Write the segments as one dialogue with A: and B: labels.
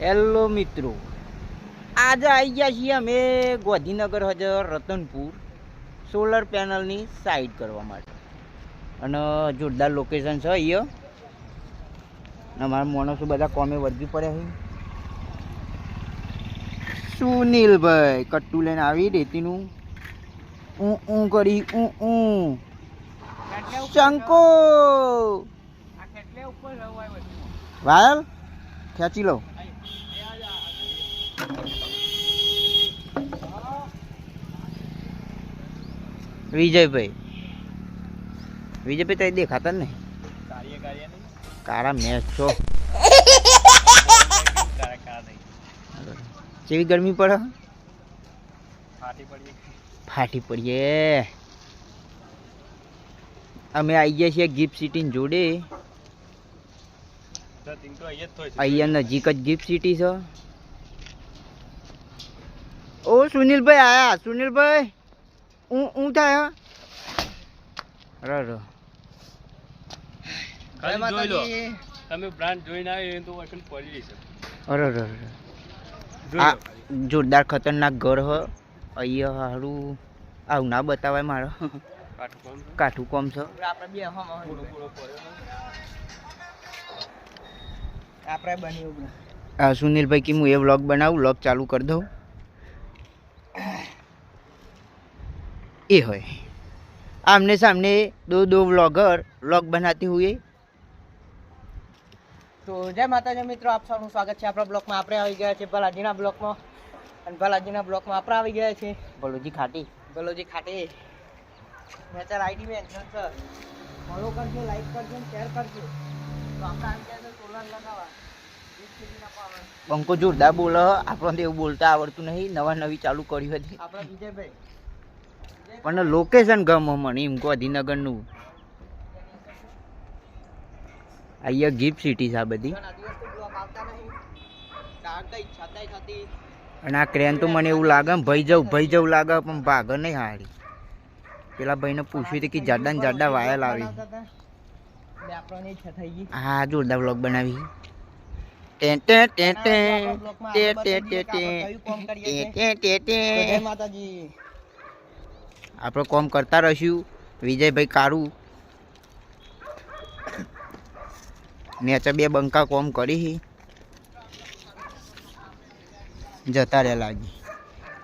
A: Hello મિત્રો. આજે આવી ગયા છીએ અમે ગાંધીનગર હજર રતનપુર સોલર પેનલની સાઈડ કરવા માટે. અને જોરદાર લોકેશન છે અહીંયા. અમારા માણસો બધા કોમે વર્ગી પડ્યા છે. સુનિલભાઈ કટ્ટુ લઈને આવી રેતીનું. ઊં ઊં કરી ઊં ઊં શંકો! વાયલ ખેંચી લો. વિજયભાઈ. વિજયભાઈ તો દેખાતા ને કારા મેચ છો. કેવી ગરમી પડે? ફાટી પડીએ. અમે આવી ગયા છીએ ગિફ્ટ સિટી જોડે. અહીંયા નજીક જ ગિફ્ટ સિટી છે. ઓ સુનિલભાઈ આયા. સુનિલભાઈ હું હું થાય ર ર
B: જોઈ લો. તમે બ્રાન્ડ જોઈને આવ્યો તો વચન પડી જશે.
A: અરે અરે અરે. આ જોરદાર ખતરનાક ઘર હ. અહીંયા હારું. આવું ના બતાવાય મારો.
B: કાઠું કોમ છે.
A: આપણે બની આ સુનિલભાઈ કે હું એ વ્લોગ બનાવું વ્લોગ ચાલુ કરી દઉં. એ હોય. આમને સામને દો દો વ્લોગર વ્લોગ બનાતી हुए
C: તો જય માતાજી મિત્રો આપ સૌનું સ્વાગત છે. આપણા બ્લોકમાં આપણે આવી ગયા છે ભલાજીના બ્લોકમાં. અને ભલાજીના બ્લોકમાં આપણે આવી ગયા છે
A: ભલોજી ખાટી.
C: ભલોજી ખાટી. Nature ID man sir follow કરજો લાઈક કરજો શેર કરજો. તો આપણે આમ કહે સોલર લગાવવા.
A: બંકો જોરદાર બોલો આપણને એવું બોલતા આવડતું નહીં. નવા નવી ચાલુ કરી હતી
C: આપણા વિજયભાઈ.
A: પણ લોકેશન ગમ મને એમ ગાંધીનગરનું અહીંયા ગિફ્ટ સિટી છે આ બધી અને આ ક્રેન તો મને એવું લાગે ભાઈ જવું ભાઈ જવું લાગે પણ ભાગ નહીં હારી પેલા ભાઈને પૂછ્યું હતું કે જાડા ને જાડા વાયલ આવી હા જોરદાર બ્લોગ બનાવી
C: માતાજી
A: આપણે કોમ કરતા રહીશું. વિજયભાઈ કારું. નેચર બે બંકા કોમ કરી જતા રહ્યા લાગી.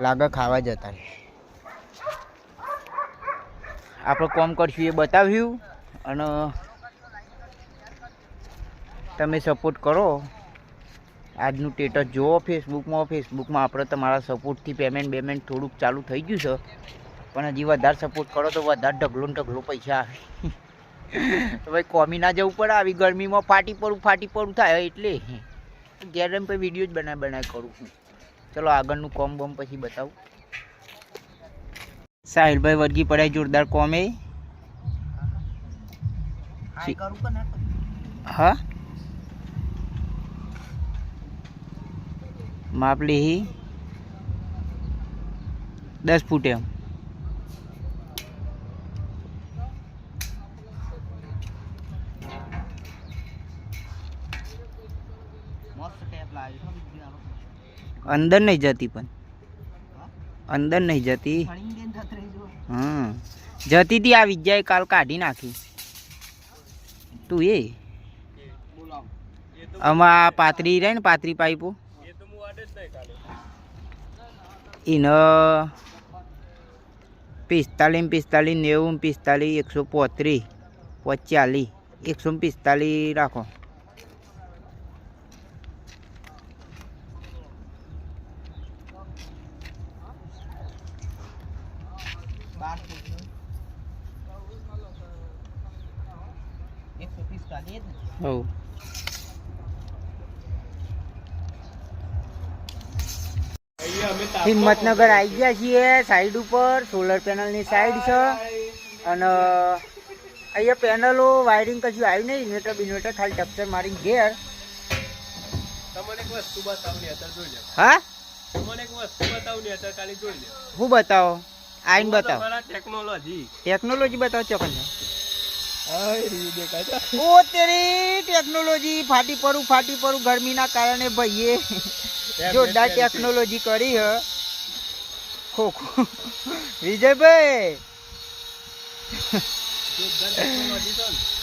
A: લાગે ખાવા જતા રહે આપણે કોમ કરશું એ બતાવ્યું. અને તમે સપોર્ટ કરો. આજનું સ્ટેટસ જુઓ ફેસબુકમાં ફેસબુકમાં આપણે તમારા સપોર્ટથી પેમેન્ટ બેમેન્ટ થોડુંક ચાલુ થઈ ગયું છે. પણ હજી વધારે સપોર્ટ કરો તો વધારે ઢગલો ઢગલો પૈસા આવે. તો ભાઈ કોમી ના જવું પડે આવી ગરમીમાં ફાટી પડું ફાટી પડું થાય એટલે. ઘેર રહીને પછી વીડિયો જ બનાવી બનાવી કરું છું. ચલો આગળનું કોમ બોમ પછી બતાવું. સાહિલભાઈ વર્ગી પડાય જોરદાર કોમે? હા માપ લીહી દસ ફૂટ એમ. અંદર નહીં જતી પણ. અંદર નહીં જતી. હમ. જતી હતી આ વિજ્ઞાએ કાલ કાઢી નાખી. તું એ? આમાં પાતરી રહે ને પાતરી પાઇપો? એને પિસ્તાલીસ પિસ્તાલીસ, નેવું પિસ્તાલીસ, એકસો પોત્રીસ, પચાલીસ, એકસો પિસ્તાલીસ રાખો.
C: એકસો
A: હિંમતનગર આવી ગયા છીએ સાઈડ ઉપર સોલર પેનલની સાઈડ છે. અને અહીંયા પેનલો વાયરિંગ કશું આવી નહીં ઇન્વર્ટર બિન્વર્ટર ખાલી ટપચર મારી ઘેર. હા?
B: તમને એક વસ્તુ બતાવની અત્યારે ખાલી જોઈ લે
A: હું બતાવો? આઈને બતાવો.
B: ટેકનોલોજી
A: ટેકનોલોજી બતાવો ચોકન ઓ તેરી ટેકનોલોજી ફાટી પડું ફાટી પડું ગરમીના કારણે ભાઈએ. જોરદાર ટેકનોલોજી કરી હ. ખો ખો. વિજયભાઈ.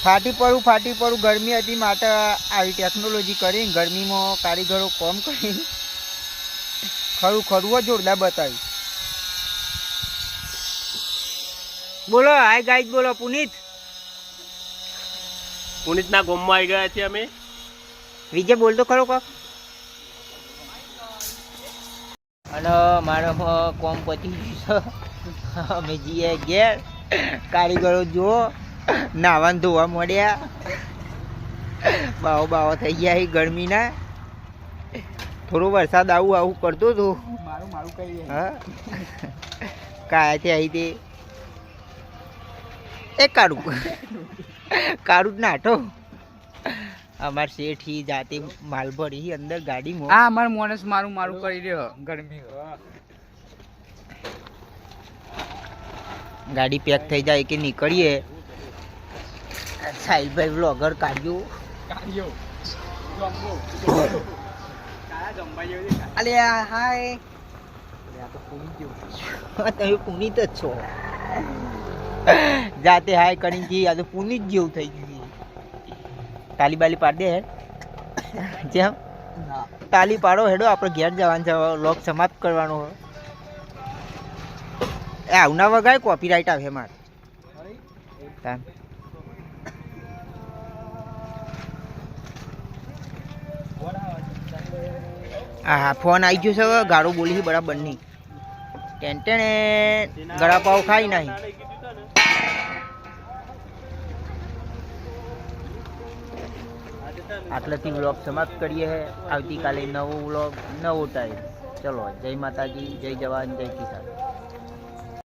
A: ફાટી પડું ફાટી પડું ગરમી હતી માટે આવી ટેકનોલોજી કરી ગરમીમાં કારીગરો કોમ કરી. ખરું ખરું હો જોરદાર બતાવ્યું. બોલો હાય ગાઈડ બોલો પુનિત.
B: પુનિતના ગોમમાં આવી ગયા છીએ અમે.
A: વિજય બોલતો ખરો કોક અને મારો કોમ પતી ગયું. છે અમે જઈએ ઘેર. કારીગરો જુઓ. નાવાને ધોવા મળ્યા. બાવો બાવો થઈ ગયા એ ગરમીના. થોડો વરસાદ આવું આવું કરતો હતો.
C: મારું મારું કહીએ
A: હા. કાયાથી આવી તે એ કાઢું કાળું જ નાઠો અમાર શેઠ જાતે માલ ભરી અંદર ગાડીમાં
C: હા અમાર માણસ મારું મારું કરી રહ્યો. ગરમી.
A: ગાડી પેક થઈ જાય કે નીકળીએ. સાહિલભાઈ વ્લોગર કાઢ્યું.
C: કાઢ્યો. અલે હાય.
A: તમે પુનિત જ છો. જાતે હાય કરીને જી આ તો પુનિત જેવું થઈ ગયું તાલી બાલી પાડ દે હેડ. જેમ તાલી પાડો હેડો આપણે ઘેર જવાનું છે. લોક સમાપ્ત કરવાનો હોય. એ આવના વગાય કોપીરાઇટ આવે મારે. હા હા ફોન આવી ગયો છે ગાળો બોલી છે બરાબર નહીં. ટેન્ટેને ગળા ગળાપાવ ખાઈ નહીં. આટલાથી વ્લોગ સમાપ્ત કરીએ આવતીકાલે નવો વ્લોગ, નવો ટાઈમ ચલો, જય માતાજી, જય જવાન, જય કિસાન.